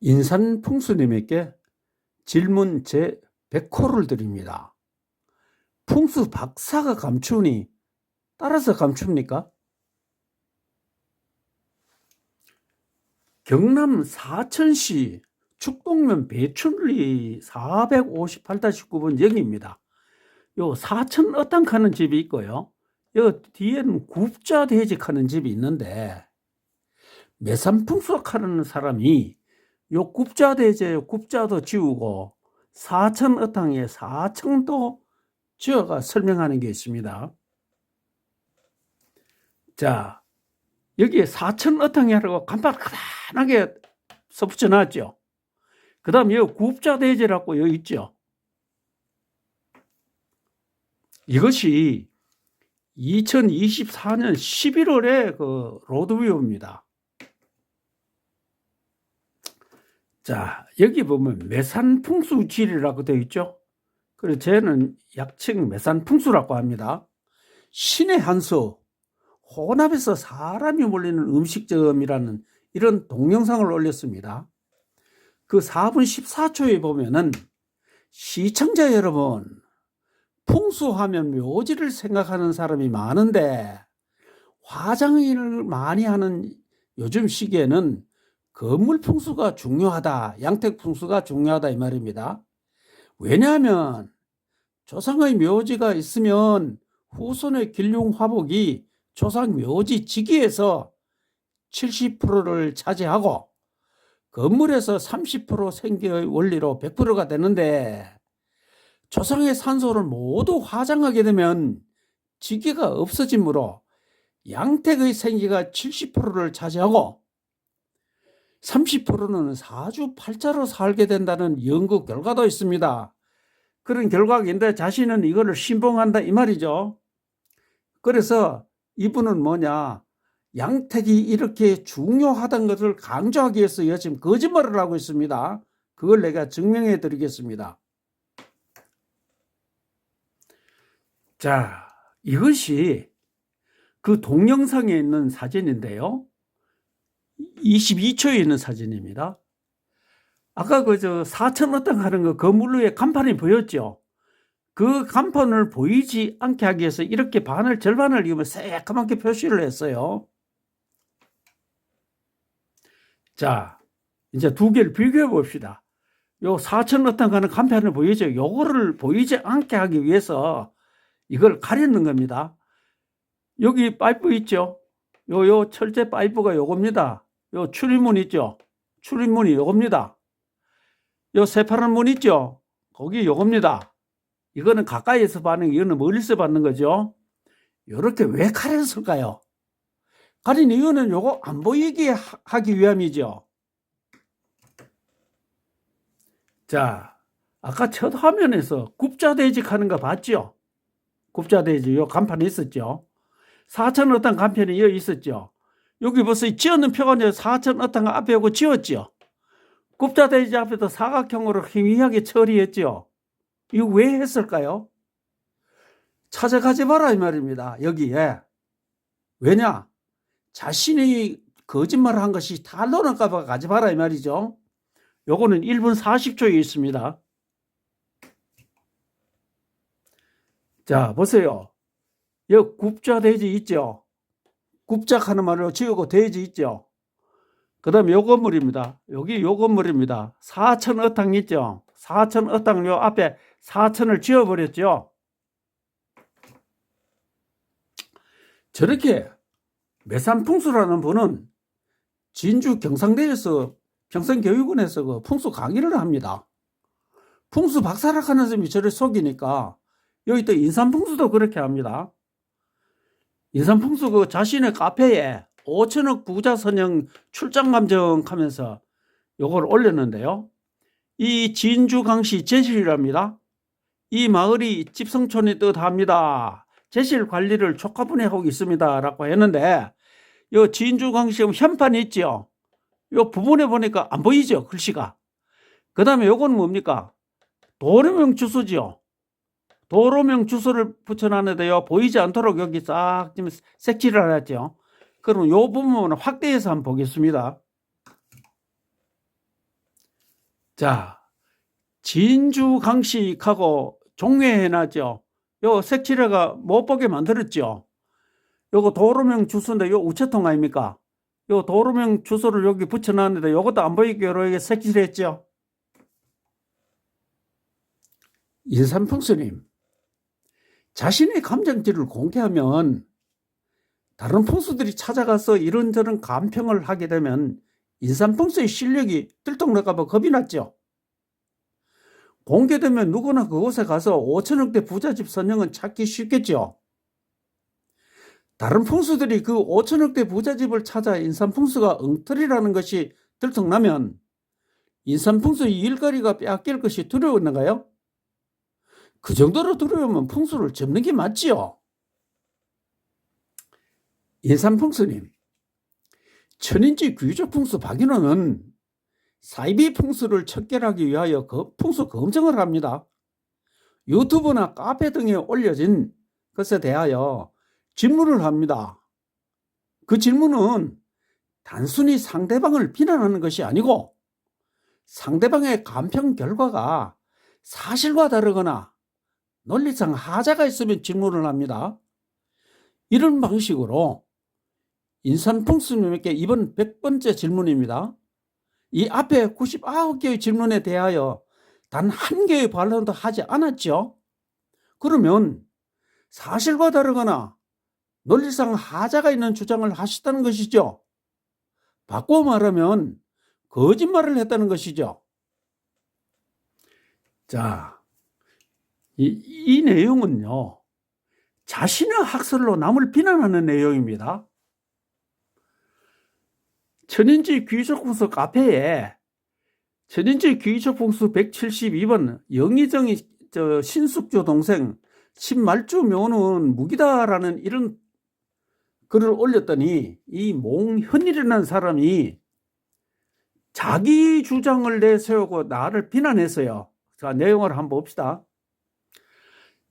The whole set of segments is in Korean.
인산풍수님에게 질문 제 100호를 드립니다. 풍수 박사가 감추니 따라서 감춥니까? 경남 사천시 축동면 배출리 458-9번 여기입니다. 요 사천 어땅하는 집이 있고요. 요 뒤에는 굽자 대직 하는 집이 있는데 매산풍수하는 사람이 요 굽자 대제 굽자도 지우고 사천 어탕에 사청도 지어가 설명하는 게 있습니다. 자, 여기에 사천 어탕이라고 간판 크다하게 써붙여 놨죠. 그 다음에 여기 굽자 대제라고 여기 있죠. 이것이 2024년 11월에 그 로드뷰입니다. 자, 여기 보면 매산풍수지리라고 되어 있죠. 그래서 저는 약칭 매산풍수라고 합니다. 신의 한수, 혼합에서 사람이 몰리는 음식점이라는 이런 동영상을 올렸습니다. 그 4분 14초에 보면은 시청자 여러분, 풍수하면 묘지를 생각하는 사람이 많은데 화장을 많이 하는 요즘 시기에는 건물 풍수가 중요하다. 양택 풍수가 중요하다 이 말입니다. 왜냐하면 조상의 묘지가 있으면 후손의 길흉 화복이 조상 묘지 지기에서 70%를 차지하고 건물에서 30% 생계의 원리로 100%가 되는데 조상의 산소를 모두 화장하게 되면 지기가 없어지므로 양택의 생기가 70%를 차지하고 30%는 사주팔자로 살게 된다는 연구 결과도 있습니다. 그런 결과인데 자신은 이거를 신봉한다 이 말이죠. 그래서 이분은 뭐냐 양택이 이렇게 중요하다는 것을 강조하기 위해서 지금 거짓말을 하고 있습니다. 그걸 내가 증명해 드리겠습니다. 자, 이것이 그 동영상에 있는 사진인데요. 22초에 있는 사진입니다. 아까 그저 사천 어떤 하는 거 건물 위에 간판이 보였죠. 그 간판을 보이지 않게 하기 위해서 이렇게 반을 절반을 이으면 새까맣게 표시를 했어요. 자, 이제 두 개를 비교해 봅시다. 요 사천 어떤 하는 간판을 보이죠. 요거를 보이지 않게 하기 위해서 이걸 가리는 겁니다. 여기 파이프 있죠? 요, 요 철제 파이프가 요겁니다. 요 출입문 있죠? 출입문이 요겁니다. 요 새파란 문 있죠? 거기 요겁니다. 이거는 가까이에서 받는, 이거는 멀리서 받는 거죠. 요렇게 왜 가렸을까요? 가린 이유는 요거 안 보이게 하기 위함이죠. 자, 아까 첫 화면에서 굽자대직 하는 거 봤죠? 굽자대직 요 간판이 있었죠? 사천 어떤 간편이 여기 있었죠? 여기 벌써 지었는 표가 이제 사천 거 앞에 오고 지었죠? 굽자대지 앞에도 사각형으로 희미하게 처리했죠? 이거 왜 했을까요? 찾아가지 마라 이 말입니다. 여기에. 왜냐? 자신이 거짓말을 한 것이 탄로날까 봐 가지 마라 이 말이죠. 요거는 1분 40초에 있습니다. 자, 보세요. 여기 굽자 돼지 있죠? 굽작 하는 말로 지우고 돼지 있죠? 그 다음에 요 건물입니다. 여기 요 건물입니다. 사천 어탕 있죠? 사천 어탕 요 앞에 사천을 지어버렸죠? 저렇게 매산풍수라는 분은 진주 경상대에서 평생교육원에서 그 풍수 강의를 합니다. 풍수 박사락 하는 사람이 저를 속이니까 여기 또 인삼풍수도 그렇게 합니다. 인삼풍수 그 자신의 카페에 5천억 부자 선영 출장 감정 하면서 요걸 올렸는데요. 이 진주강시 제실이랍니다. 이 마을이 집성촌이 뜻합니다. 제실 관리를 조카분이 하고 있습니다. 라고 했는데 요 진주강시 현판이 있죠. 요 부분에 보니까 안 보이죠. 글씨가. 그 다음에 요건 뭡니까? 도로명 주소지요. 도로명 주소를 붙여놨는데요. 보이지 않도록 여기 싹 지금 색칠을 했죠. 그럼 요 부분을 확대해서 한번 보겠습니다. 자, 진주 강식하고 종회해놨죠. 요 색칠해가 못 보게 만들었죠. 요거 도로명 주소인데 요 우체통 아닙니까? 요 도로명 주소를 여기 붙여놨는데 요것도 안 보이게 이렇게 색칠했죠. 인삼풍수님, 자신의 감정질을 공개하면 다른 풍수들이 찾아가서 이런저런 감평을 하게 되면 인삼풍수의 실력이 들통날까봐 겁이 났죠. 공개되면 누구나 그곳에 가서 5천억대 부잣집 선영은 찾기 쉽겠죠. 다른 풍수들이 그 5천억대 부잣집을 찾아 인삼풍수가 엉터리라는 것이 들통나면 인삼풍수의 일거리가 빼앗길 것이 두려웠는가요? 그 정도로 두려우면 풍수를 접는 게 맞지요. 인삼풍수님, 천인지 귀족 풍수 박인호는 사이비 풍수를 척결하기 위하여 그 풍수 검증을 합니다. 유튜브나 카페 등에 올려진 것에 대하여 질문을 합니다. 그 질문은 단순히 상대방을 비난하는 것이 아니고 상대방의 감평 결과가 사실과 다르거나 논리상 하자가 있으면 질문을 합니다. 이런 방식으로 인산풍수님에게 이번 100번째 질문입니다. 이 앞에 99개의 질문에 대하여 단 한 개의 반론도 하지 않았죠. 그러면 사실과 다르거나 논리상 하자가 있는 주장을 하셨다는 것이죠. 바꿔 말하면 거짓말을 했다는 것이죠. 자, 이, 이 내용은요, 자신의 학설로 남을 비난하는 내용입니다. 천인지 귀족풍수 카페에 천인지 귀족풍수 172번 영의정이 저 신숙조 동생 신말주 묘는 무기다라는 이런 글을 올렸더니 이 몽현이라는 사람이 자기 주장을 내세우고 나를 비난했어요. 자, 내용을 한번 봅시다.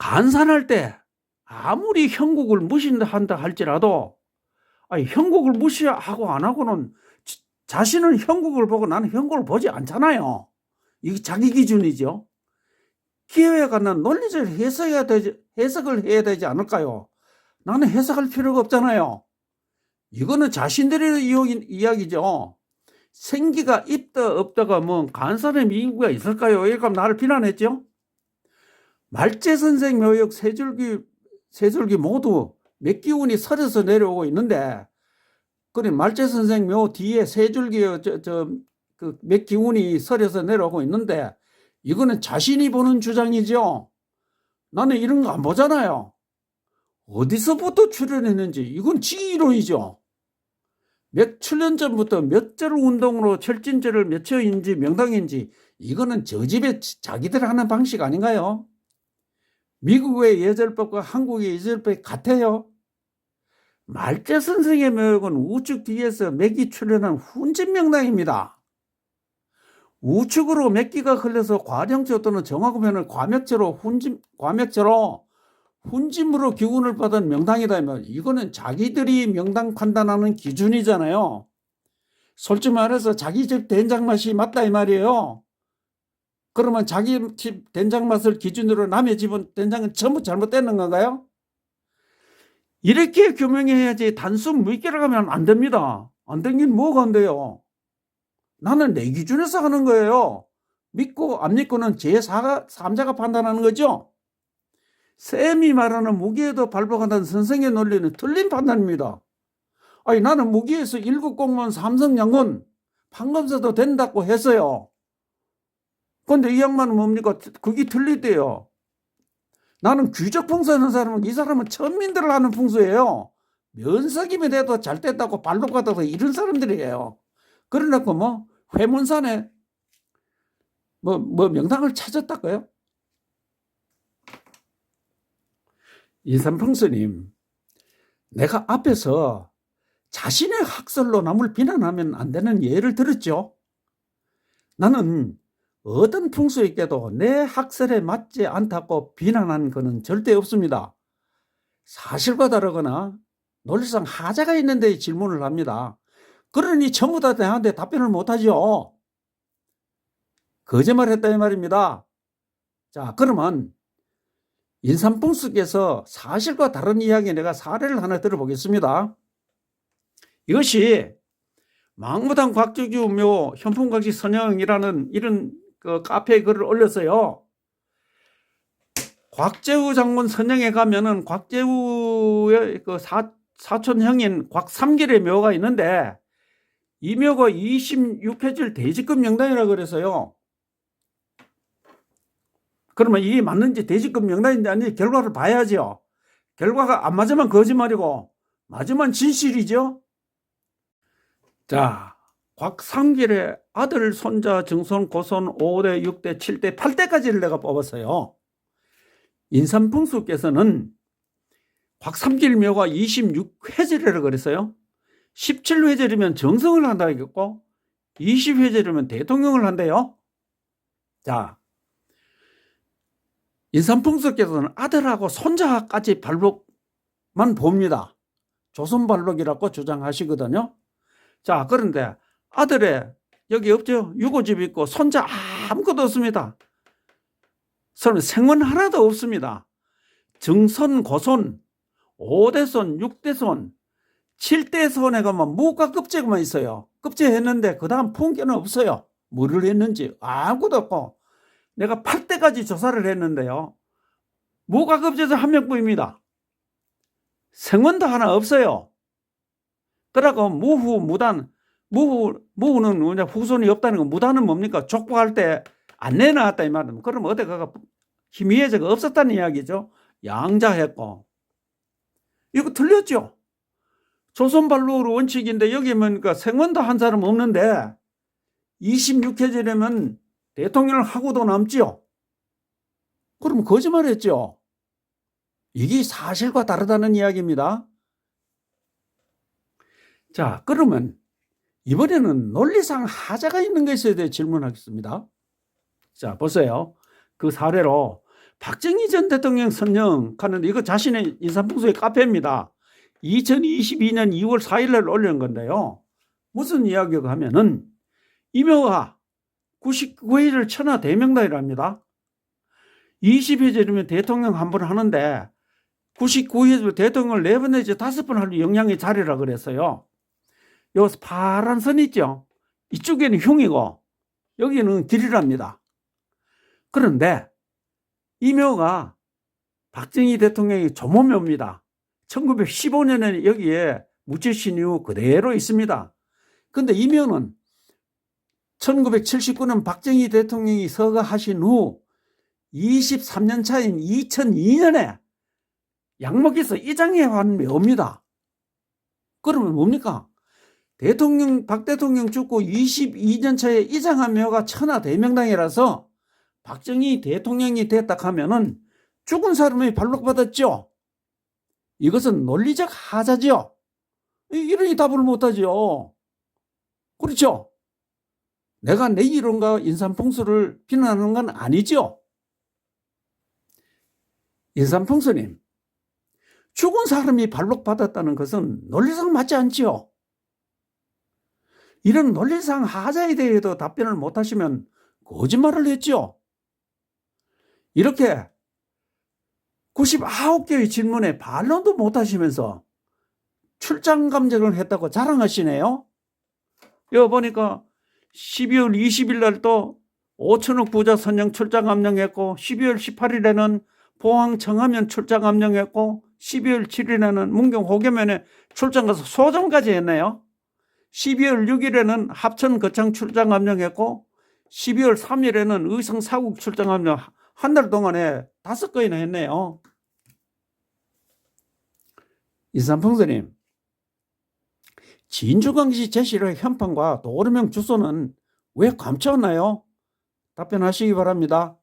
간산할 때 아무리 형국을 무시한다 할지라도 아니, 형국을 무시하고 안 하고는 지- 자신은 형국을 보고 나는 형국을 보지 않잖아요. 이게 자기 기준이죠. 기회에 관한 논리적 해석해야 되지, 해석을 해야 되지 않을까요? 나는 해석할 필요가 없잖아요. 이거는 자신들의 이야기- 이야기죠. 생기가 있다 없다가 뭐 간선의 미인구가 있을까요? 하면 나를 비난했죠. 말재 선생 묘역 세 줄기 세 줄기 모두 몇 기운이 서려서 내려오고 있는데 그래 말재 선생 묘 뒤에 세 줄기 저저그몇 기운이 서려서 내려오고 있는데 이거는 자신이 보는 주장이죠. 나는 이런 거 안 보잖아요. 어디서부터 출연했는지 이건 지이론이죠. 몇천 년 전부터 몇 절 운동으로 철진절을 몇 초인지 명당인지 이거는 저 집에 자기들 하는 방식 아닌가요? 미국의 예절법과 한국의 예절법이 같아요. 말재 선생의 묘역은 우측 뒤에서 맥이 출현한 훈진 명당입니다. 우측으로 맥기가 흘려서 과령조 또는 정화구면을 과맥제로 훈진 과맥제로 훈짐으로 기운을 받은 명당이다면 이거는 자기들이 명당 판단하는 기준이잖아요. 솔직히 말해서 자기 집 된장 맛이 맞다 이 말이에요. 그러면 자기 집 된장 맛을 기준으로 남의 집은 된장은 전부 잘못되는 건가요? 이렇게 규명해야지 단순 무익기를 하면 안 됩니다. 안 되긴 뭐가 안 돼요? 나는 내 기준에서 하는 거예요. 믿고 안 믿고는 제4가, 3자가 판단하는 거죠. 쌤이 말하는 무기에도 발복한다는 선생의 논리는 틀린 판단입니다. 아니, 나는 무기에서 1급 공무원 삼성 양군 판검사도 된다고 했어요. 근데 이 양반은 뭡니까? 그게 틀리대요. 나는 귀족 풍수하는 사람은 이 사람은 천민들을 하는 풍수예요. 면석이면 돼도 잘 됐다고 발록 가다고 이런 사람들이에요. 그러놓고 뭐 회문산에 뭐, 뭐 명당을 찾았다고요? 인삼풍수님, 내가 앞에서 자신의 학설로 남을 비난하면 안 되는 예를 들었죠. 나는 어떤 풍수에게도 내 학설에 맞지 않다고 비난한 것은 절대 없습니다. 사실과 다르거나 논리상 하자가 있는데 질문을 합니다. 그러니 전부 다 나한테 답변을 못하죠. 거짓말 했다 이 말입니다. 자, 그러면 인삼풍수께서 사실과 다른 이야기 내가 사례를 하나 들어보겠습니다. 이것이 망무당 곽재규 묘 현풍각시 선영이라는 이런 그 카페에 글을 올렸어요. 곽재우 장군 선영에 가면은 곽재우의 그 사, 사촌 형인 곽삼길의 묘가 있는데 이 묘가 26회질 대지급 명단이라 그래서요. 그러면 이게 맞는지 대지급 명단인지 아닌지 결과를 봐야죠. 결과가 안 맞으면 거짓말이고 맞으면 진실이죠. 자, 곽삼길의 아들, 손자, 증손, 고손 5대, 6대, 7대, 8대까지를 내가 뽑았어요. 인삼풍수께서는 곽삼길묘가 26회절이라고 그랬어요. 17회절이면 정성을 한다 했고 20회절이면 대통령을 한대요. 자, 인삼풍수께서는 아들하고 손자까지 발록만 봅니다. 조선 발록이라고 주장하시거든요. 자, 그런데 아들의 여기 없죠? 유고집 있고 손자 아무것도 없습니다. 서로 생원 하나도 없습니다. 정선, 고손, 5대손, 6대손, 7대손에 가면 무가 급제만 있어요. 급제했는데 그 다음 풍계는 없어요. 뭐를 했는지 아무것도 없고 내가 8대까지 조사를 했는데요. 무가 급제도 한 명뿐입니다. 생원도 하나 없어요. 그러고 무후, 무단, 무후, 무후는 뭐냐, 후손이 없다는 거, 무단은 뭡니까? 족보할 때 안 내놨다 이 말은. 그럼 어디 가가 희미해져가 없었다는 이야기죠. 양자했고. 이거 틀렸죠? 조선발로 원칙인데 여기 뭡니까? 생원도 한 사람 없는데 26회절이면 대통령을 하고도 남지요. 그럼 거짓말 했죠. 이게 사실과 다르다는 이야기입니다. 자, 그러면 이번에는 논리상 하자가 있는 것에 대해 질문하겠습니다. 자, 보세요. 그 사례로 박정희 전 대통령 선정하는 이거 자신의 인삼풍수의 카페입니다. 2022년 2월 4일 날 올린 건데요. 무슨 이야기가 하면은 이명화 99회를 천하 대명단이랍니다. 20회절이면 대통령 한 번 하는데 99회절 대통령을 네번 내지 다섯 번할 영향의 자리라 그랬어요. 요 파란 선 있죠? 이쪽에는 흉이고 여기는 길이랍니다. 그런데 이 묘가 박정희 대통령의 조모묘입니다. 1915년에 여기에 무채신 이후 그대로 있습니다. 근데 이 묘는 1979년 박정희 대통령이 서거하신 후 23년 차인 2002년에 양목에서 이장해 한 묘입니다. 그러면 뭡니까? 대통령, 박 대통령 죽고 22년 차에 이장한 묘가 천하 대명당이라서 박정희 대통령이 됐다 하면은 죽은 사람이 발록받았죠. 이것은 논리적 하자지요. 이러니 답을 못하죠. 그렇죠? 내가 내 이론과 인삼풍수를 비난하는 건 아니죠. 인삼풍수님, 죽은 사람이 발록받았다는 것은 논리상 맞지 않지요. 이런 논리상 하자에 대해도 답변을 못하시면 거짓말을 했죠. 이렇게 99개의 질문에 반론도 못하시면서 출장 감정을 했다고 자랑하시네요. 여기 보니까 12월 20일 날 또 5천억 부자 선정 출장 감정했고 12월 18일에는 포항 청하면 출장 감정했고 12월 7일에는 문경 호계면에 출장 가서 소정까지 했네요. 12월 6일에는 합천 거창 출장 감정했고 12월 3일에는 의성 사국 출장 감정 한 달 동안에 다섯 건이나 했네요. 이산풍선님, 진주광시 제시의 현판과 도로명 주소는 왜 감춰왔나요? 답변하시기 바랍니다.